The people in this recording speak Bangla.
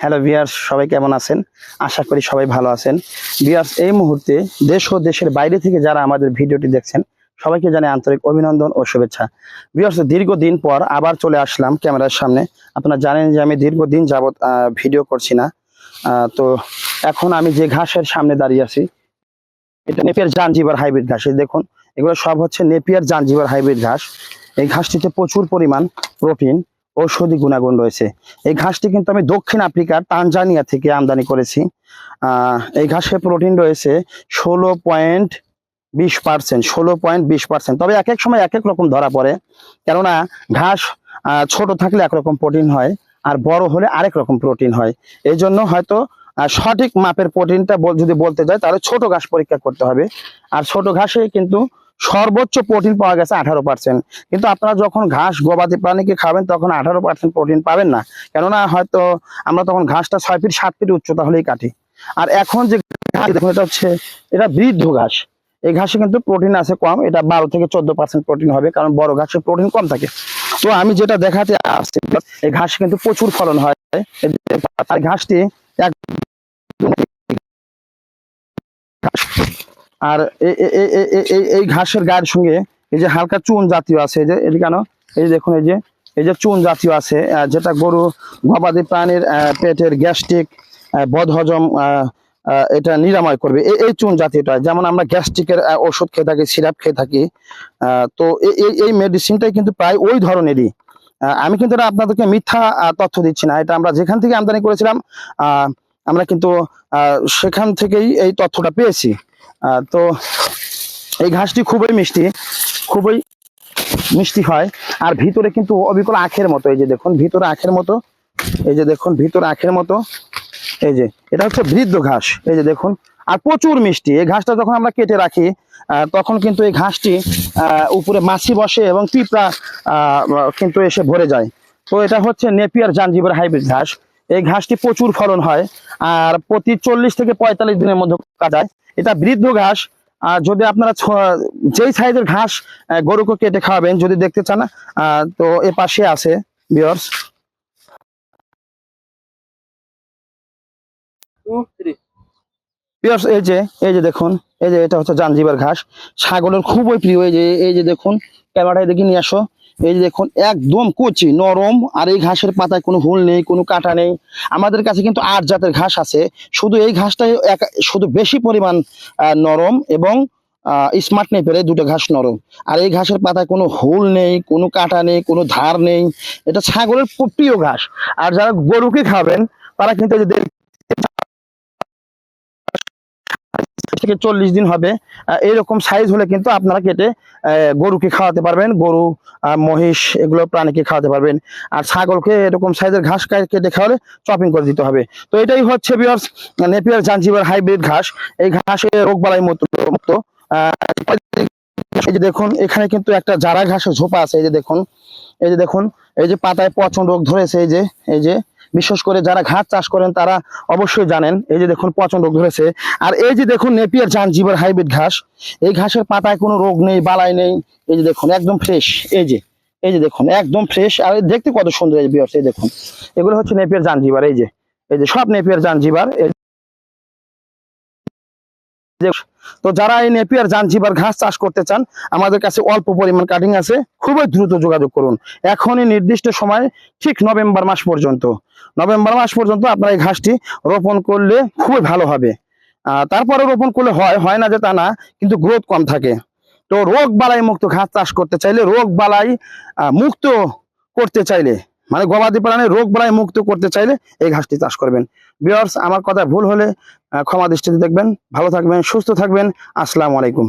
হ্যালো বিয়ার্স সবাই কেমন আছেন? আশা করি সবাই ভালো আছেন। বিয়ার্স এই মুহূর্তে দেশ ও দেশের বাইরে থেকে যারা আমাদের ভিডিওটি দেখছেন, সবাইকে জানাই আন্তরিক অভিনন্দন ও শুভেচ্ছা। বিয়ার্স দীর্ঘদিন পর আবার চলে আসলাম ক্যামেরার সামনে। আপনারা জানেন যে আমি দীর্ঘদিন যাবৎ ভিডিও করছি না। তো এখন আমি যে ঘাসের সামনে দাঁড়িয়ে আছি, এটা নেপিয়ার জানজিবার হাইব্রিড ঘাস। দেখুন, এগুলো সব হচ্ছে নেপিয়ার জানজিবার হাইব্রিড ঘাস। এই ঘাসটিতে প্রচুর পরিমাণ প্রোটিন ঔষধি গুণাগুণ রয়েছে। এই ঘাসটি কিন্তু আমি দক্ষিণ আফ্রিকার তানজানিয়া থেকে আমদানি করেছি। এই ঘাসে প্রোটিন রয়েছে ষোলো পয়েন্ট বিশ পার্সেন্ট ষোলো পয়েন্ট বিশ পার্সেন্ট তবে এক এক সময় এক এক রকম ধরা পড়ে। কেননা ঘাস ছোট থাকলে একরকম প্রোটিন হয় আর বড় হলে আরেক রকম প্রোটিন হয়। এই জন্য হয়তো সঠিক মাপের প্রোটিনটা যদি বলতে যায় তাহলে ছোট ঘাস পরীক্ষা করতে হবে। আর ছোট ঘাসে কিন্তু সর্বোচ্চ প্রোটিন পাওয়া গেছে আঠারো পার্সেন্ট কিন্তু আপনারা যখন ঘাস গবাদি প্রাণীকে খাবেন, তখন আঠারো পার্সেন্ট প্রোটিন পাবেন না। কেননা হয়তো আমরা তখন ঘাসটা ছয় ফিট সাত ফিট উচ্চতা হলেই কাটি। আর এখন যে ঘাস, দেখুন এটা হচ্ছে, এটা বৃদ্ধ ঘাস। এই ঘাসে কিন্তু প্রোটিন আছে কম, এটা বারো থেকে চোদ্দ পার্সেন্ট প্রোটিন হবে, কারণ বড় ঘাসে প্রোটিন কম থাকে। তো আমি যেটা দেখাতে আসছি, এই ঘাসে কিন্তু প্রচুর ফলন হয়। ঘাসটি এক আর এই- ঘাসের গায়ের সঙ্গে এই যে হালকা চুন জাতীয় আছে, এই যে এটি কেন? এই যে দেখুন, এই যে এই যে চুন জাতীয় আছে যেটা গরু, গবাদি প্রাণীর পেটের গ্যাস্ট্রিক বদহজম এটা নিরাময় করবে। এই চুন জাতীয়টা, যেমন আমরা গ্যাস্ট্রিকের ওষুধ খেয়ে থাকি, সিরাপ খেয়ে থাকি তো এই- এই মেডিসিনটাই কিন্তু প্রায় ওই ধরনেরই। আমি কিন্তু এটা আপনাদেরকে মিথ্যা তথ্য দিচ্ছি না, এটা আমরা যেখান থেকে আমদানি করেছিলাম আমরা কিন্তু সেখান থেকেই এই তথ্যটা পেয়েছি। তো এই ঘাসটি খুবই মিষ্টি খুবই মিষ্টি হয়। আর ভিতরে কিন্তু অবিকল আখের মতো, এই যে দেখুন, ভিতরে আখের মতো, এই যে দেখুন, ভিতরে আখের মতো, এই যে, এটা হচ্ছে বৃদ্ধ ঘাস, এই যে দেখুন। আর প্রচুর মিষ্টি, এই ঘাসটা যখন আমরা কেটে রাখি তখন কিন্তু এই ঘাসটি উপরে মাছি বসে এবং পিঁপড়া কিন্তু এসে ভরে যায়। তো এটা হচ্ছে নেপিয়ার জাঞ্জিবার হাইব্রিড ঘাস। এই ঘাসটি প্রচুর ফলন হয়, আর প্রতি চল্লিশ থেকে পঁয়তাল্লিশ দিনের মধ্যে কাটায় এটা বৃদ্ধ ঘাস, আর যদি আপনারা যেই সাইজের ঘাস গরুকে কেটে খাওয়াবেন, যদি দেখতে চান তো এ পাশে আছে বিয়ার্স এই যে এই যে দেখুন, এই যে এটা হচ্ছে জাঞ্জিবার ঘাস। ছাগলের খুবই প্রিয়, এই যে এই যে দেখুন, ক্যামেরায় দেখে নিয়ে আসো। এই যে দেখুন, একদম কচি, নরম, আর এই ঘাসের পাতায় কোনো হুল নেই, কোনো কাটা নেই। আমাদের কাছে কিন্তু আট জাতের ঘাস আছে। শুধু এই ঘাসটাই এক- শুধু বেশি পরিমাণ নরম এবং স্মার্ট নেই পেরে দুটো ঘাস নরম। আর এই ঘাসের পাতায় কোনো হুল নেই, কোনো কাটা নেই, কোনো ধার নেই। এটা ছাগলের প্রিয় ঘাস। আর যারা গরুকে খাবেন, তারা কিন্তু থেকে চল্লিশ দিন হবে। আহ, এইরকম সাইজ হলে কিন্তু আপনারা কেটে গরুকে খাওয়াতে পারবেন। গরু মহিষ এগুলো প্রাণীকে খাওয়াতে পারবেন। আর ছাগলকে এরকম সাইজের ঘাস কেটে খাওয়ালে চপিং করে দিতে হবে। তো এটাই হচ্ছে বিয়ার্স নেপিয়ার জাঞ্জিবার হাইব্রিড ঘাস। এই ঘাসে রোগ বালাই মতো। আহ, এই যে দেখুন এখানে কিন্তু একটা জারা ঘাসের ঝোপা আছে। এই যে দেখুন এই যে দেখুন এই যে পাতায় পচন রোগ ধরেছে এই যে এই যে বিশেষ করে যারা ঘাস চাষ করেন তারা অবশ্যই জানেন, এই যে দেখুন পচন রোগ ধরেছে। আর এই যে দেখুন নেপিয়ার জানজিবার হাইব্রিড ঘাস, এই ঘাসের পাতায় কোনো রোগ নেই, বালাই নেই, এই যে দেখুন একদম ফ্রেশ এই যে এই যে দেখুন একদম ফ্রেশ আর দেখতে কত সুন্দর, এই বিয়ার্স এই দেখুন, এগুলো হচ্ছে নেপিয়ার জানজিবার এই যে এই যে সব নেপিয়ার জানজিবার যে- তো যারা এই নেপিয়ার জানজিবার ঘাস চাষ করতে চান, আমাদের কাছে অল্প পরিমাণ কাটিং আছে, খুবই দ্রুত যোগাযোগ করুন। এখনই নির্দিষ্ট সময়, ঠিক নভেম্বর মাস পর্যন্ত। নভেম্বর মাস পর্যন্ত আপনার এই ঘাসটি রোপণ করলে খুবই ভালো হবে। তারপরে রোপণ করলে হয় হয় না যে তা না, কিন্তু গ্রোথ কম থাকে। তো রোগ বালাই মুক্ত ঘাস চাষ করতে চাইলে, রোগ বালাই মুক্ত করতে চাইলে মানে গবাদি প্রাণী রোগ বলায় মুক্ত করতে চাইলে এই ঘাসটি চাষ করবেন। বিয়ার্স আমার কথা ভুল হলে ক্ষমা দৃষ্টিতে দেখবেন। ভালো থাকবেন, সুস্থ থাকবেন। আসসালামু আলাইকুম।